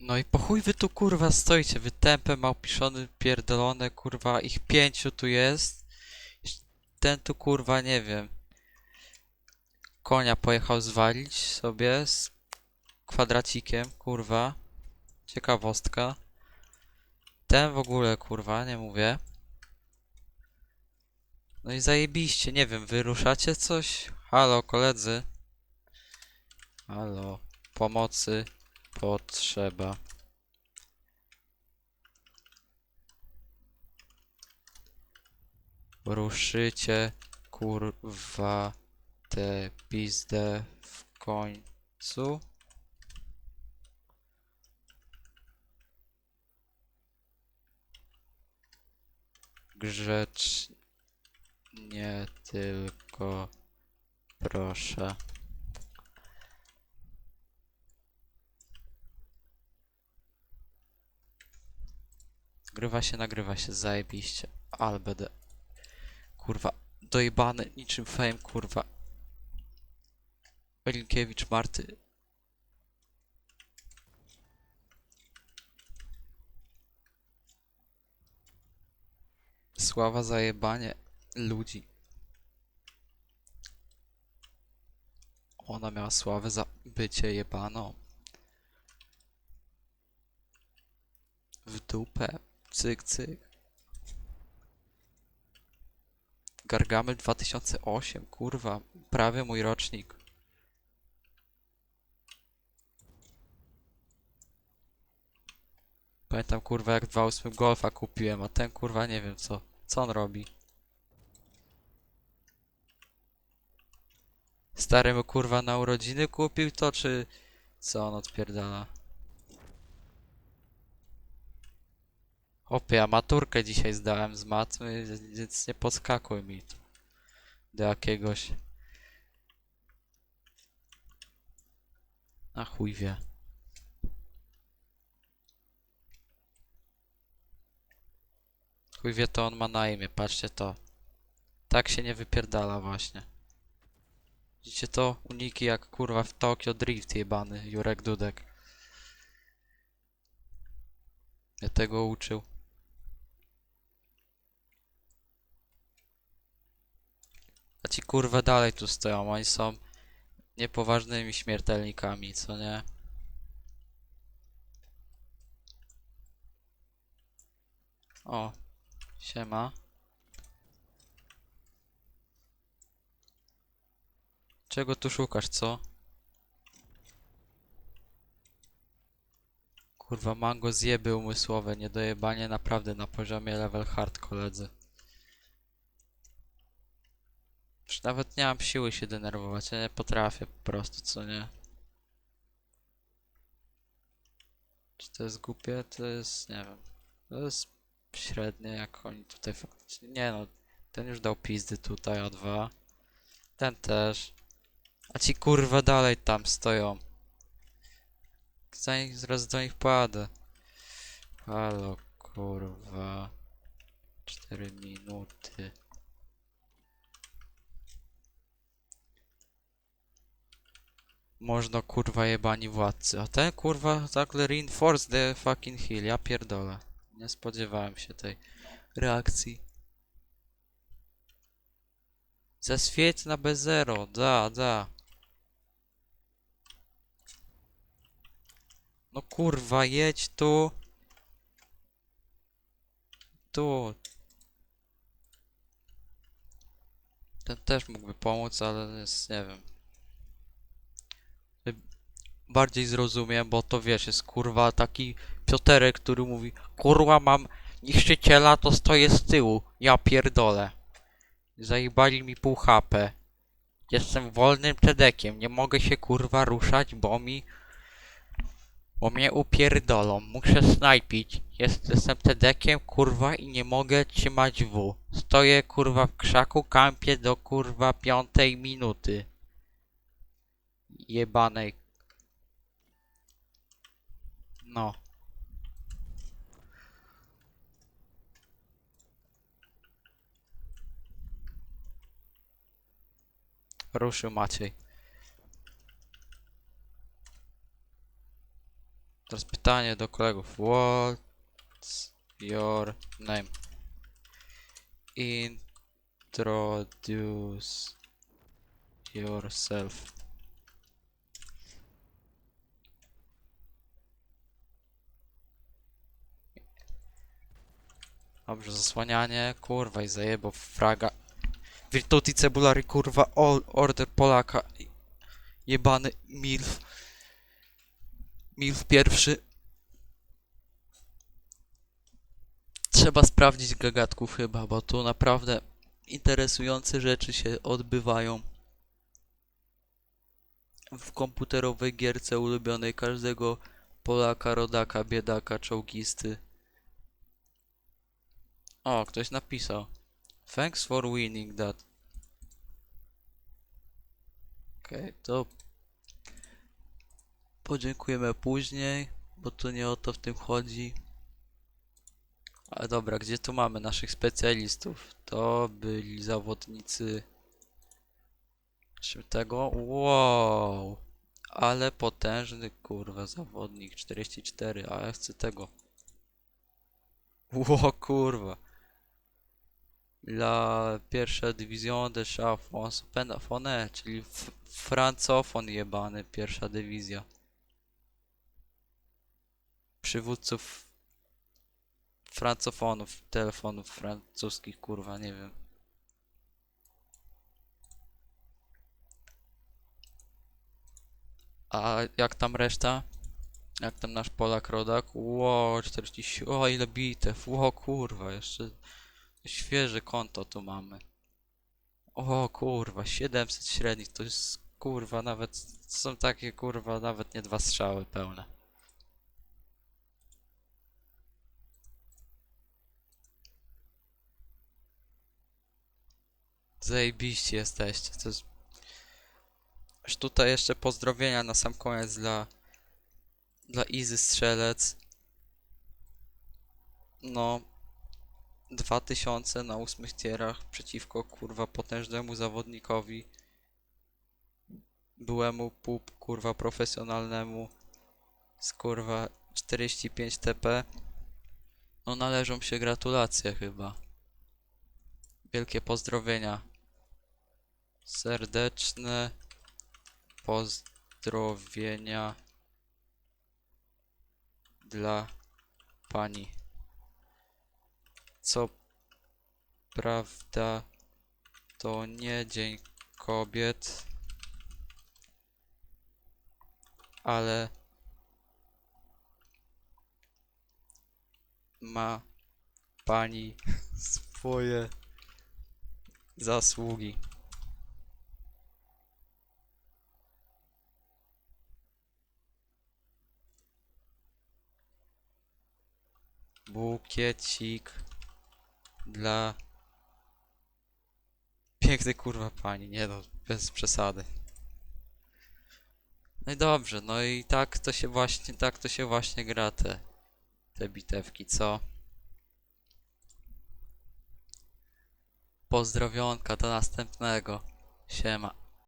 No i po chuj wy tu kurwa stoicie, wy tempę małpiszony, pierdolone, kurwa, ich pięciu tu jest. Ten tu kurwa, nie wiem. Konia pojechał zwalić sobie z kwadracikiem, kurwa. Ciekawostka. Ten w ogóle, kurwa, nie mówię. No i zajebiście, nie wiem, wyruszacie coś? Halo, koledzy. Halo, pomocy potrzeba. Ruszycie, kurwa, tę pizdę w końcu. Grzecznie tylko proszę. Grywa się, nagrywa się, zajebiście. Ale będę... Kurwa, dojebany niczym fame, kurwa. Elinkiewicz, Marty. Sława za jebanie ludzi. Ona miała sławę za bycie jebaną. W dupę. Cyk, cyk. Gargamel 2008, kurwa. Prawie mój rocznik. Pamiętam, kurwa, jak w 28 Golfa kupiłem, a ten, kurwa, nie wiem co. Co on robi? Stary mu, kurwa, na urodziny kupił to, czy... Co on odpierdala? Opie, ja maturkę dzisiaj zdałem z matmy, więc nie podskakuj mi tu do jakiegoś... A chuj wie. Chuj wie to on ma na imię, patrzcie to. Tak się nie wypierdala właśnie. Widzicie to? Uniki jak kurwa w Tokyo Drift jebany, Jurek Dudek. Ja tego uczył. Ci kurwa dalej tu stoją, oni są niepoważnymi śmiertelnikami, co nie? O, siema. Czego tu szukasz, co? Kurwa, mango zjeby umysłowe, niedojebanie naprawdę na poziomie level hard, koledzy. Nawet nie mam siły się denerwować, ja nie potrafię po prostu, co nie? Czy to jest głupie? To jest, nie wiem. To jest średnie, jak oni tutaj faktycznie... Nie no, ten już dał pizdy tutaj, o dwa. Ten też. A ci kurwa dalej tam stoją. Zanim zaraz do nich pojadę. Halo, kurwa. Cztery minuty. Można kurwa jebani władcy. A ten kurwa nagle reinforce the fucking hill. Ja pierdolę. Nie spodziewałem się tej reakcji. Zaświeć na B0. Da, da. No kurwa, jedź tu. Tu. Ten też mógłby pomóc, ale jest, nie wiem. Bardziej zrozumiem, bo to wiesz, jest kurwa taki Pioterek, który mówi Kurwa mam niszczyciela, to stoję z tyłu. Ja pierdolę. Zajebali mi pół HP. Jestem wolnym tedekiem, nie mogę się kurwa ruszać, bo mi bo mnie upierdolą, muszę snajpić. Jest, jestem tedekiem, kurwa, i nie mogę trzymać W. Stoję, kurwa, w krzaku, kampię do, kurwa, piątej minuty. Jebanej. No. Ruszył Maciej. Teraz pytanie do kolegów. What's your name? Introduce yourself. Dobrze, zasłanianie, kurwa i zajebo fraga. Virtuti cebulary, kurwa, all order Polaka. Jebany milf. Milf pierwszy. Trzeba sprawdzić gagatków chyba, bo tu naprawdę interesujące rzeczy się odbywają. W komputerowej gierce ulubionej każdego Polaka, rodaka, biedaka, czołgisty. O, ktoś napisał. Thanks for winning that. Okej, to podziękujemy później, bo tu nie o to w tym chodzi. Ale dobra, gdzie tu mamy naszych specjalistów? To byli zawodnicy tego? Wow! Ale potężny kurwa zawodnik 44, a ja chcę tego. Ło kurwa. La pierwsza division de France Penafone, czyli francofon jebany, pierwsza dywizja. Przywódców francofonów, telefonów francuskich, kurwa, nie wiem. A jak tam reszta? Jak tam nasz Polak rodak? Ło, 40. O, ile bitew. Ło, kurwa, jeszcze świeże konto tu mamy. O, kurwa, 700 średnich to jest kurwa, nawet są takie kurwa, nawet nie dwa strzały pełne. Zajebiście jesteście. To jest... Aż tutaj jeszcze pozdrowienia na sam koniec dla dla Izy Strzelec. No 2000 na ósmych tierach przeciwko kurwa potężnemu zawodnikowi. Byłemu pup kurwa profesjonalnemu z kurwa 45 TP. No należą się gratulacje chyba. Wielkie pozdrowienia. Serdeczne pozdrowienia dla pani. Co prawda to nie Dzień Kobiet, ale ma pani swoje zasługi. Bukiecik dla pięknej kurwa pani, nie no, bez przesady. No i dobrze, no i tak to się właśnie, tak to się właśnie gra te, te bitewki, co? Pozdrowionka do następnego. Siema.